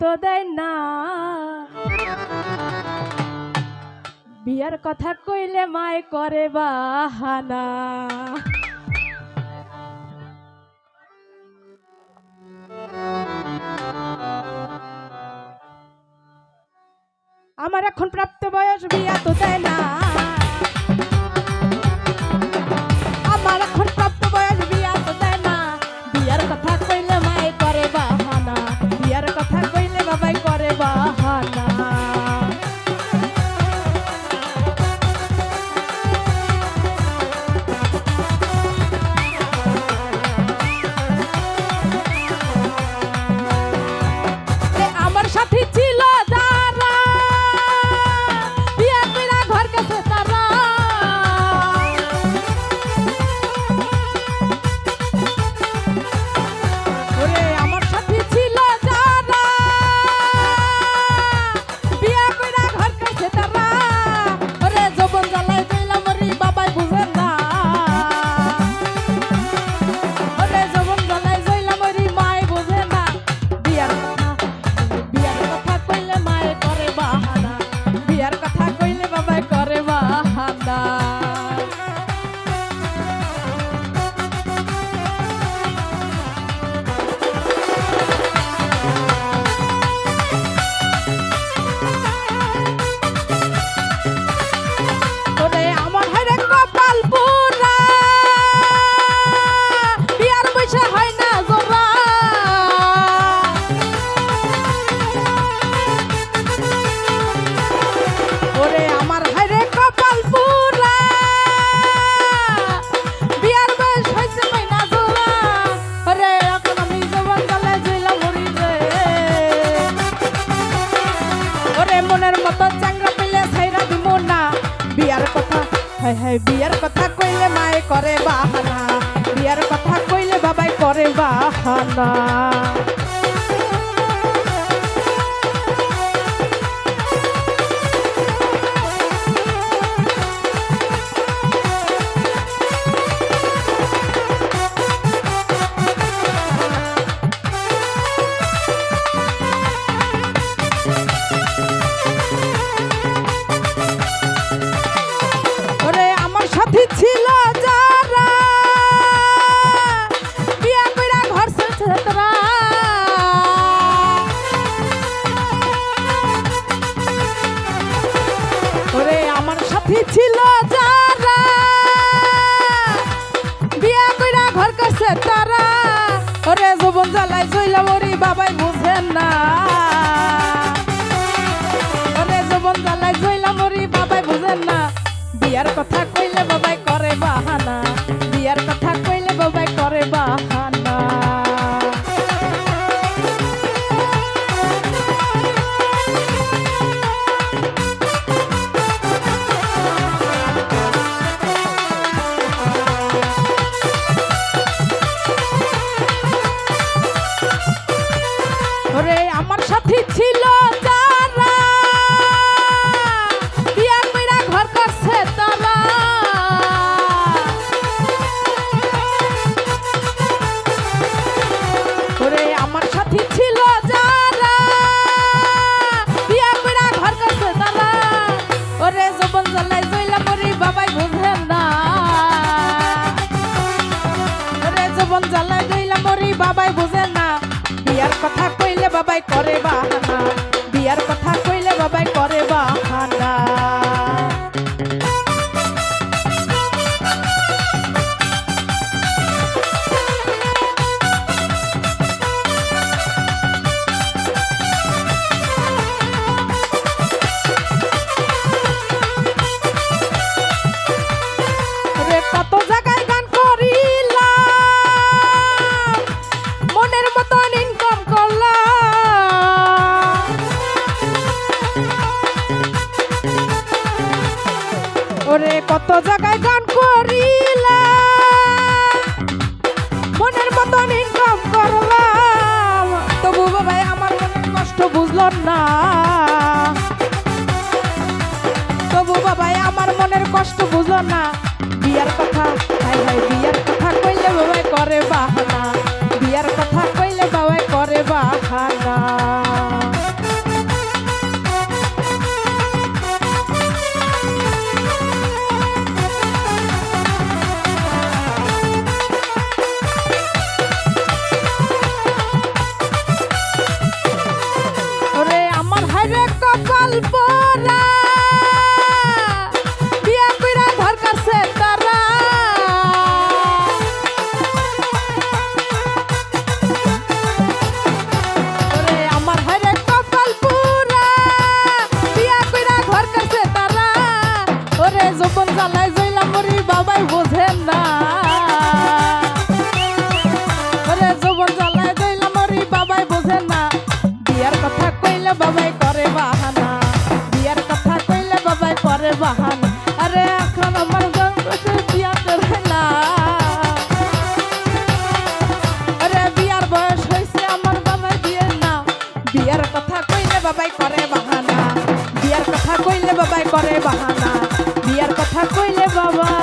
তো দেয় না। বিয়ার কথা কইলে মাই করে বাহানা। আমার এখন প্রাপ্ত বয়স বিয়া তো দেয় না। হাই হাই বিয়ার কথা কইলে মায়ে করে বাহানা। বিয়ার কথা কইলে বাবাই করে বাহানা। টাকার কথা কইলে বাবাই জ্বালায় দইলা মরি বাবাই বুঝে না। বিয়ার কথা কইলে বাবাই করে বাহানা। বিয়ার কথা রে, কত জায়গায় গান করিলা। মনের মতন ইনকাম করলাম। তবু বাবা আমার মনের কষ্ট বুঝলো না। তবু বাবা আমার মনের কষ্ট বুঝলো না। বাবাই বোঝেন না। ওরে যৌবন জ্বালায় দইলাম ওরে বাবাই না। বাবাই করে বাহানা। বিয়ার কথা কইলে বাবাই করে বাহানা। কথা বাবাই